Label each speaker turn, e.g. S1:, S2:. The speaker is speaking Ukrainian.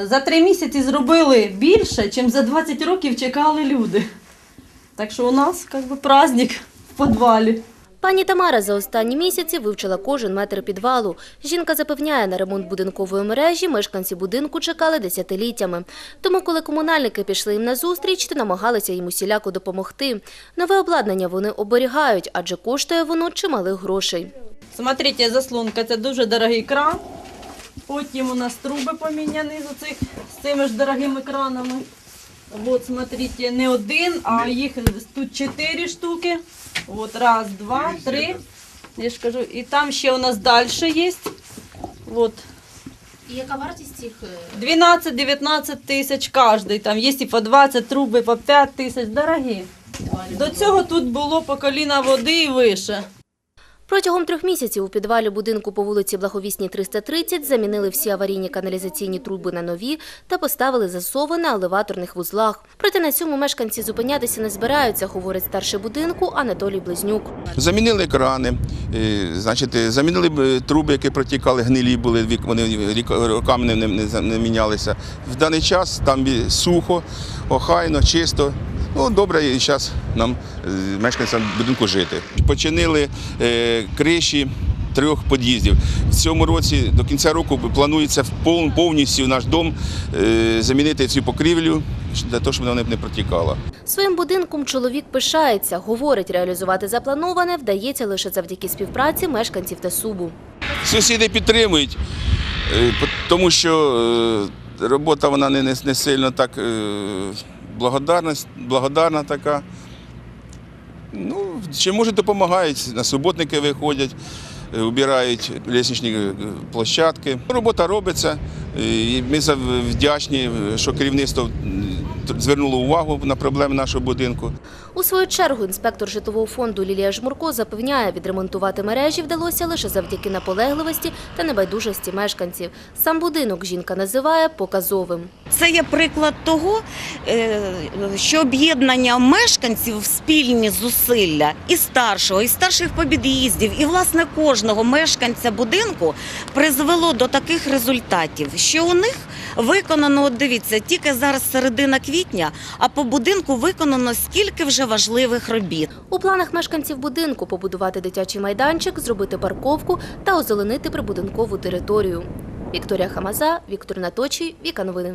S1: За три місяці зробили більше, ніж за 20 років чекали люди. Так що у нас як би, праздник в підвалі.
S2: Пані Тамара за останні місяці вивчила кожен метр підвалу. Жінка запевняє, на ремонт будинкової мережі мешканці будинку чекали десятиліттями. Тому, коли комунальники пішли їм на зустріч, то намагалися їм усіляко допомогти. Нове обладнання вони оберігають, адже коштує воно чималих грошей.
S1: Смотрите, заслонка це дуже дорогий кран. Потім у нас труби поміняні з оцих з цими ж дорогими кранами. От, смотрите, не один, а їх тут чотири штуки. От, раз, два, три. Я ж кажу, і там ще у нас далі є. От,
S2: І яка вартість цих?
S1: 12-19 тисяч кожний. Там є і по 20 труби, по 5 тисяч. Дорогі. До цього тут було по коліна води і вище.
S2: Протягом трьох місяців у підвалі будинку по вулиці Благовісній 330 замінили всі аварійні каналізаційні труби на нові та поставили засови на елеваторних вузлах. Проте на цьому мешканці зупинятися не збираються, говорить старший будинку Анатолій Близнюк.
S3: Замінили крани, е, значить, е, замінили б труби, які протікали, гнилі були, вони роками не мінялися. В даний час там сухо, охайно, чисто. Ну, добре, і зараз нам, е, мешканцям будинку, жити. Починили е, криші трьох під'їздів. В цьому році до кінця року планується повністю наш дом е, замінити цю покрівлю для того, щоб вона не протікала.
S2: Своїм будинком чоловік пишається. Говорить, реалізувати заплановане вдається лише завдяки співпраці мешканців та субу.
S3: Сусіди підтримують, е, тому що робота вона не сильно так е, благодарна, така. Ну, чи може допомагають, на суботники виходять, е, убирають лісничні е, площадки. Робота робиться. І ми вдячні, що керівництво звернуло увагу на проблеми нашого будинку.
S2: У свою чергу інспектор житлового фонду Лілія Жмурко запевняє, відремонтувати мережі вдалося лише завдяки наполегливості та небайдужості мешканців. Сам будинок жінка називає показовим.
S4: Це є приклад того, е, що об'єднання мешканців в спільні зусилля і старшого, і старших під'їздів, і власне кожного мешканця будинку призвело до таких результатів, що у них виконано, от дивіться, тільки зараз середина квітня, а по будинку виконано скільки вже важливих робіт.
S2: У планах мешканців будинку побудувати дитячий майданчик, зробити парковку та озеленити прибудинкову територію. Вікторія Хамаза, Віктор Наточій, Віка Новини.